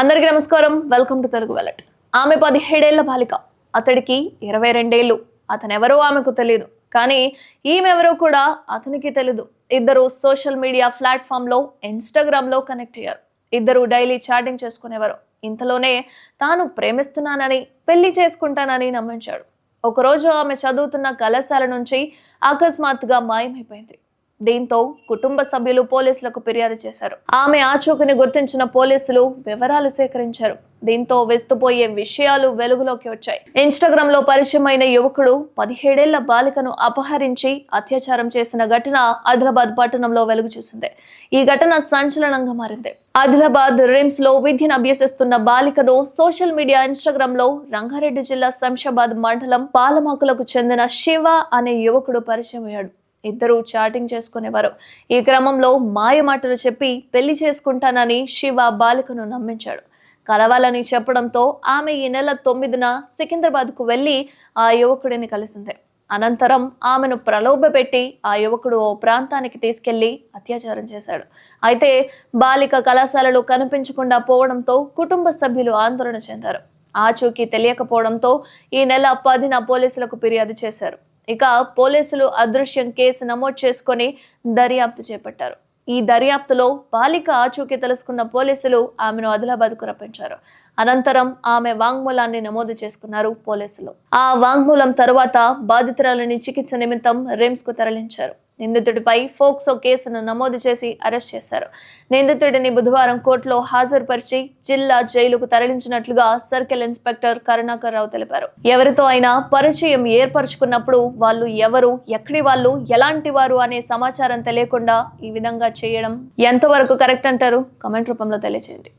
అందరికీ నమస్కారం. Welcome to Telugu వెలట్ ఆమె పదిహేడేళ్ళ బాలిక. అతడికి ఇరవై రెండేళ్ళు. అతనెవరో ఆమెకు తెలియదు కానీ ఈమెవరో కూడా అతనికి తెలీదు. ఇద్దరు సోషల్ మీడియా ప్లాట్ఫామ్లో ఇన్స్టాగ్రామ్లో కనెక్ట్ అయ్యారు. ఇద్దరు డైలీ చాటింగ్ చేసుకునేవారు. ఇంతలోనే తాను ప్రేమిస్తున్నానని పెళ్ళి చేసుకుంటానని నమ్మించాడు. ఒకరోజు ఆమె చదువుతున్న కళాశాల నుంచి అకస్మాత్తుగా మాయమైపోయింది. దీంతో కుటుంబ సభ్యులు పోలీసులకు ఫిర్యాదు చేశారు. ఆమె ఆచూకని గుర్తించిన పోలీసులు వివరాలు సేకరించారు. దీంతో వెస్తుపోయే విషయాలు వెలుగులోకి వచ్చాయి. ఇన్స్టాగ్రామ్లో పరిచయమైన యువకుడు పదిహేడేళ్ళ బాలికను అపహరించి అత్యాచారం చేసిన ఘటన ఆదిలాబాద్ పట్టణంలో వెలుగు చూసింది. ఈ ఘటన సంచలనంగా మారింది. ఆదిలాబాద్ రిమ్స్లో విద్యను అభ్యసిస్తున్న బాలికను సోషల్ మీడియా ఇన్స్టాగ్రామ్లో రంగారెడ్డి జిల్లా శంషాబాద్ మండలం పాలమాకులకు చెందిన శివ అనే యువకుడు పరిచయం అయ్యాడు. ఇద్దరు చాటింగ్ చేసుకునేవారు. ఈ క్రమంలో మాయ మాటలు చెప్పి పెళ్ళి చేసుకుంటానని శివ బాలికను నమ్మించాడు. కలవాలని చెప్పడంతో ఆమె ఈ నెల తొమ్మిదిన సికింద్రాబాద్కు వెళ్ళి ఆ యువకుడిని కలిసింది. అనంతరం ఆమెను ప్రలోభపెట్టి ఆ యువకుడు ఓ ప్రాంతానికి తీసుకెళ్ళి అత్యాచారం చేశాడు. అయితే బాలిక కళాశాలలో కనిపించకుండా పోవడంతో కుటుంబ సభ్యులు ఆందోళన చెందారు. ఆచూకీ తెలియకపోవడంతో ఈ నెల పదిన పోలీసులకు ఫిర్యాదు చేశారు. ఇక పోలీసులు అదృశ్యం కేసు నమోదు చేసుకొని దర్యాప్తు చేపట్టారు. ఈ దర్యాప్తులో బాలిక ఆచూకీ తెలుసుకున్న పోలీసులు ఆమెను ఆదిలాబాద్కు రప్పించారు అనంతరం ఆమె వాంగ్మూలాన్ని నమోదు చేసుకున్నారు పోలీసులు. ఆ వాంగ్మూలం తర్వాత బాధితురాలని చికిత్స నిమిత్తం రిమ్స్కు తరలించారు. నిందితుడిపై ఫోక్సో కేసును నమోదు చేసి అరెస్ట్ చేశారు. నిందితుడిని బుధవారం కోర్టులో హాజరుపరిచి జిల్లా జైలుకు తరలించినట్లుగా సర్కిల్ ఇన్స్పెక్టర్ కరుణాకర్ రావు తెలిపారు. ఎవరితో అయినా పరిచయం ఏర్పరచుకున్నప్పుడు వాళ్ళు ఎవరు ఎక్కడి వాళ్ళు ఎలాంటి వారు అనే సమాచారం తెలియకుండా ఈ విధంగా చేయడం ఎంతవరకు కరెక్ట్ అంటారు? కమెంట్ రూపంలో తెలియజేయండి